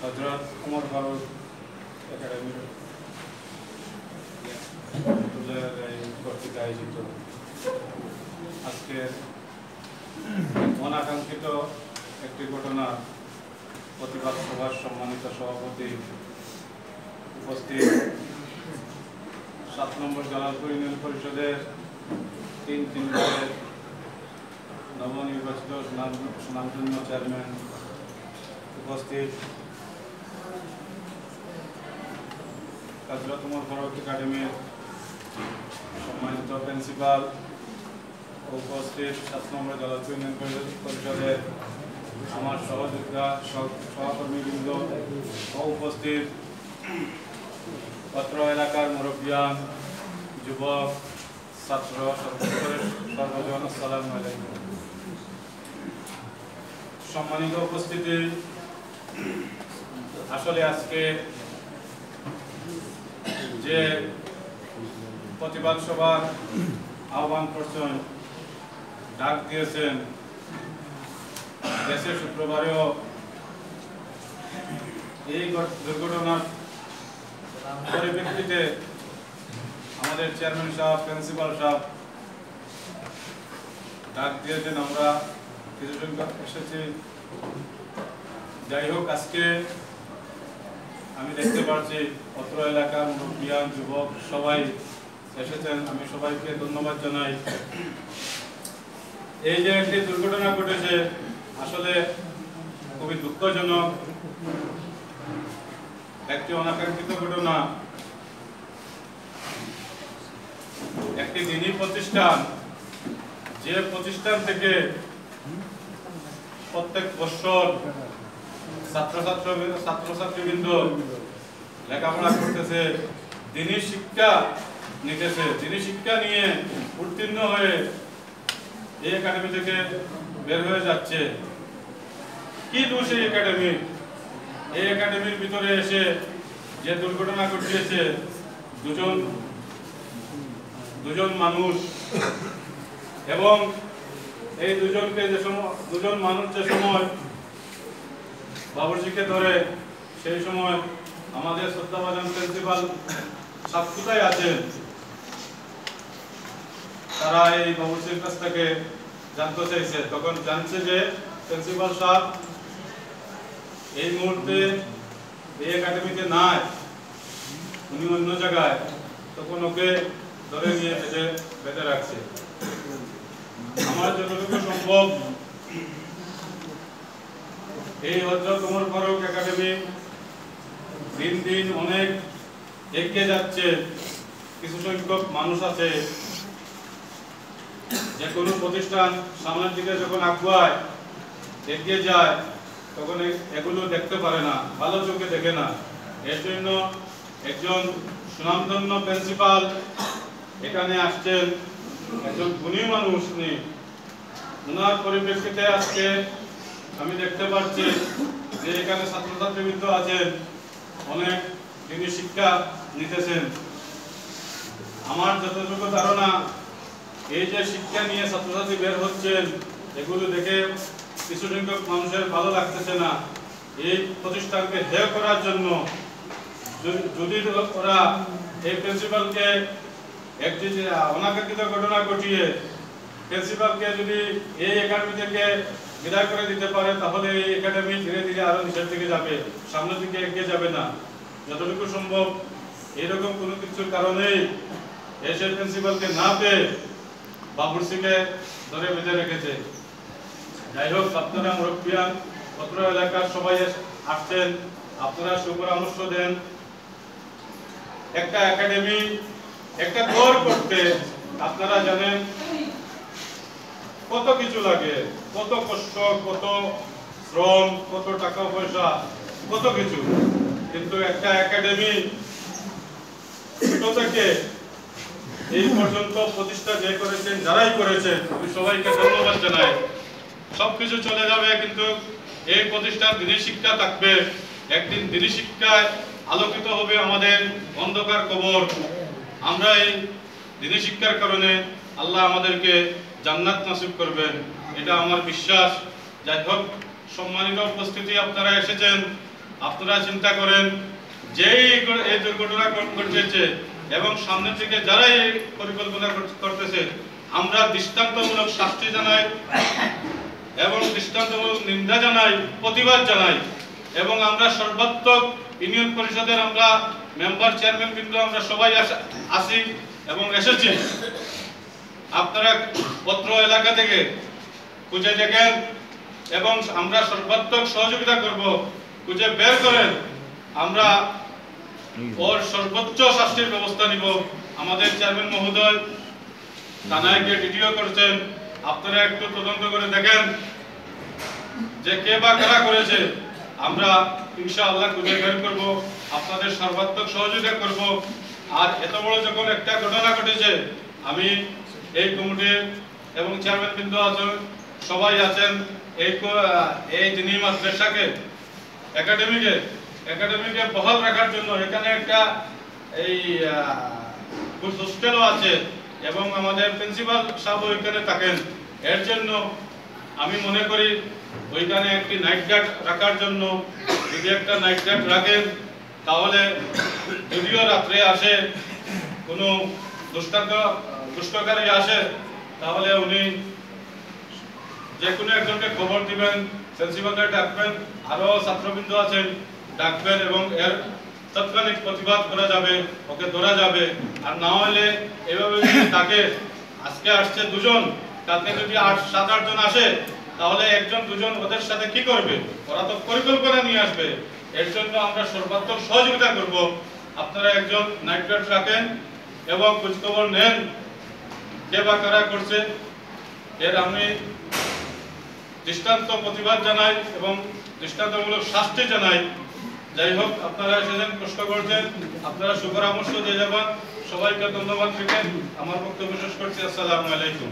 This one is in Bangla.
হজরত উমর ফারুক একাডেমির কর্তৃক আয়োজিত আজকের অনাকাঙ্ক্ষিত একটি ঘটনা প্রতিবাদ সভার সম্মানিত সভাপতি উপস্থিত সাত নম্বর ইউনিয়ন পরিষদের তিন তিন দলের নবনির্বাচিত সুনাম- সুনামধন্য চেয়ারম্যান উপস্থিত। কাজরত উমর ফারুক একাডেমির সম্মানিত প্রিন্সিপাল উপস্থিত সাত নম্বর জালালপুর ইউনিয়ন পরিষদ- পরিষদের আমার সহযোগিতা সহকর্মীবৃন্দ উপস্থিত। পত্র এলাকার মুরব্বিয়ান, যুবক সম্মানিত উপস্থিতি, আসলে আজকে যে প্রতিবাদ সভার আহ্বান করছেন, ডাক দিয়েছেন দেশে শুক্রবারেও এই ঘট- দুর্ঘটনার পরিপ্রেক্ষিতে আমাদের চেয়ারম্যান সাহেব, প্রিন্সিপাল সাহেব, ডাক দিয়েছেন আমরা কিছু সংখ্যক এসেছি। যাই হোক, আজকে আমি দেখতে পাচ্ছি অত্র এলাকার মুরব্বিয়ান, যুবক সবাই এসেছেন। আমি সবাইকে ধন্যবাদ জানাই। এই যে একটি দুর্ঘটনা ঘটেছে, আসলে খুবই দুঃখজনক। একটি অনাকাঙ্ক্ষিত ঘটনা। একটি দিনী প্রতিষ্ঠান, যে প্রতিষ্ঠান থেকে প্রত্যেক বছর ছাত্রছাত্র ছাত্রছাত্রীবৃন্দ লেখাপড়া করতেছে, দিনী শিক্ষা নিতেছে। দিনী শিক্ষা নিয়ে উত্তীর্ণ হয়ে এই একাডেমি থেকে বের হয়ে যাচ্ছে। কি দোষ এই একাডেমি এই একাডেমির ভিতরে এসে যে দুর্ঘটনা ঘটিয়েছে, দুজন দুজন মানুষ। এবং এই দুজনকে যে সময় দুজন মানুষ যে সময় বাবুর্চিকে ধরে, সেই সময় আমাদের শ্রদ্ধাভাজন প্রিন্সিপাল সাতক্ষীরায় আছেন। তারা এই বাবুর্চির কাছ থেকে জানতে চাইছে। তখন জানছে যে প্রিন্সিপাল সাহেব এই মুহূর্তে এই একাডেমিতে নাই, উনি অন্য জায়গায়। তখন ওকে ধরে নিয়ে বেঁধে বেঁধে রাখছে। আমার যতটুকু সম্ভব, এই হজরত উমর ফারুক একাডেমি দিন দিন অনেক এগিয়ে যাচ্ছে। কিছু সংখ্যক মানুষ আছে। যে কোনো প্রতিষ্ঠান সামনের দিকে যখন আগুয়ায় এগিয়ে যায়, তখন এগুলো দেখতে পারে না, ভালো চোখে দেখে না। এর জন্য একজন সুনামধন্য প্রিন্সিপাল এখানে আসছেন একজন গুণী মানুষ উনি। ওনার পরিপ্রেক্ষিতে আজকে আমি দেখতে পাচ্ছি যে এখানে ছাত্রছাত্রীবৃন্দ আছেন, অনেক তিনি শিক্ষা নিতেছেন। আমার যতটুকু ধারণা, এই যে শিক্ষা নিয়ে ছাত্রছাত্রী বের হচ্ছেন, এগুলো দেখে কিছু সংখ্যক মানুষের ভালো লাগতেছে না। এই প্রতিষ্ঠানকে হেয় করার জন্য যদি ওরা এই প্রিন্সিপালকে একটি অনাকাঙ্ক্ষিত ঘটনা ঘটিয়ে প্রিন্সিপালকে যদি এই একাডেমি থেকে বিদায় করে দিতে পারে, তাহলে এই একাডেমি ধীরে ধীরে আরও নিচের দিকে যাবে, সামনের দিকে এগিয়ে যাবে না। যতটুকু সম্ভব এরকম কোনো কিছুর কারণেই এসে প্রিন্সিপালকে না পেয়ে বাবুরসিকে ধরে বেঁধে রেখেছে। যাই হোক, আপনারা মুরব্বিয়ান পত্র এলাকার সবাই আসছেন, আপনারা সুপরামর্শ দেন। একটা একাডেমি একটা দর করতে আপনারা জানেন কত কিছু লাগে, কত কষ্ট, কত শ্রম, কত টাকা পয়সা, কত কিছু। কিন্তু একটা একাডেমি থেকে এই পর্যন্ত প্রতিষ্ঠা যে করেছেন, যারাই করেছেন, আমি সবাইকে ধন্যবাদ জানাই। সবকিছু চলে যাবে, কিন্তু এই প্রতিষ্ঠান দিনী শিক্ষা থাকবে। একদিন দিনী শিক্ষায় আলোকিত হবে আমাদের অন্ধকার কবর। আমরা এই দিনী শিক্ষার কারণে আল্লাহ আমাদেরকে জান্নাত নাসিব করবেন। এটা আমার বিশ্বাস। যাই হোক, সম্মানিত উপস্থিতি আপনারা এসেছেন, আপনারা চিন্তা করেন, যেই এই দুর্ঘটনা ঘট- ঘটেছে এবং সামনে থেকে যারা এই পরিকল্পনা কর- করতেছে, আমরা দৃষ্টান্তমূলক শাস্তি জানাই এবং দৃষ্টান্তমূলক নিন্দা জানাই, প্রতিবাদ জানাই এবং আমরা সর্বাত্মক ইউনিয়ন পরিষদের আমরা মেম্বার চেয়ারম্যান কিন্তু আমরা সবাই আসা- এবং এসেছি। আপনারা পত্র এলাকা থেকে খুঁজে দেখেন এবং আমরা সর্বাত্মক সহযোগিতা করব। খুঁজে বের করেন। আমরা ওর সর্বোচ্চ শাস্তির ব্যবস্থা নিব। আমাদের চেয়ারম্যান মহোদয় থানায় গিয়ে ডিডিও করছেন। আপনারা একটু তদন্ত করে দেখেন যে কে বা কারা করেছে। আমরা ইনশাআল্লাহ খুঁজে করব, আপনাদের সর্বাত্মক সহযোগিতা করব। আর এত বড় যখন একটা ঘটনা ঘটেছে, আমি এই কমিটির এবং চেয়ারম্যান বিন্দু আছেন, সবাই আছেন, এই এই দিনী মাদ্রাসাকে, একাডেমিকে একাডেমিকে বহাল রাখার জন্য এখানে একটা এই হোস্টেলও আছে এবং আমাদের প্রিন্সিপাল সাহেব ওইখানে থাকেন। এর জন্য আমি মনে করি, ওইখানে একটি নাইট গার্ড রাখার জন্য যদি একটা নাইট গার্ড রাখেন, তাহলে যদিও রাত্রে আসে কোনো দুষ্টান্ত দুষ্টকারী আসে, তাহলে উনি যে কোনো একজনকে খবর দিবেন প্রিন্সিপালকে ডাকবেন, আরও ছাত্রবৃন্দ আছেন, ডাকবেন এবং এর তাৎক্ষণিক প্রতিবাদ করা যাবে, ওকে ধরা যাবে। আর না হলে এভাবে যদি তাকে আজকে আসছে দুজন কালকে যদি আট, সাত, আট জন আসে তাহলে একজন, দুজন ওদের সাথে কি করবে? ওরা তো পরিকল্পনা নিয়ে আসবে। এর জন্য আমরা সর্বাত্মক সহযোগিতা করব। আপনারা একজন নাইট গার্ড রাখেন এবং খোঁজখবর নেন কে বা কারা করছে। এর আমি দৃষ্টান্ত প্রতিবাদ জানাই এবং দৃষ্টান্তমূলক শাস্তি জানাই। যাই হোক, আপনারা এসেছেন, কষ্ট করছেন। আপনারা সুপরামর্শ দিয়ে যাবেন। সবাইকে ধন্যবাদ রেখে আমার বক্তব্য শেষ করছি। আসসালামু আলাইকুম।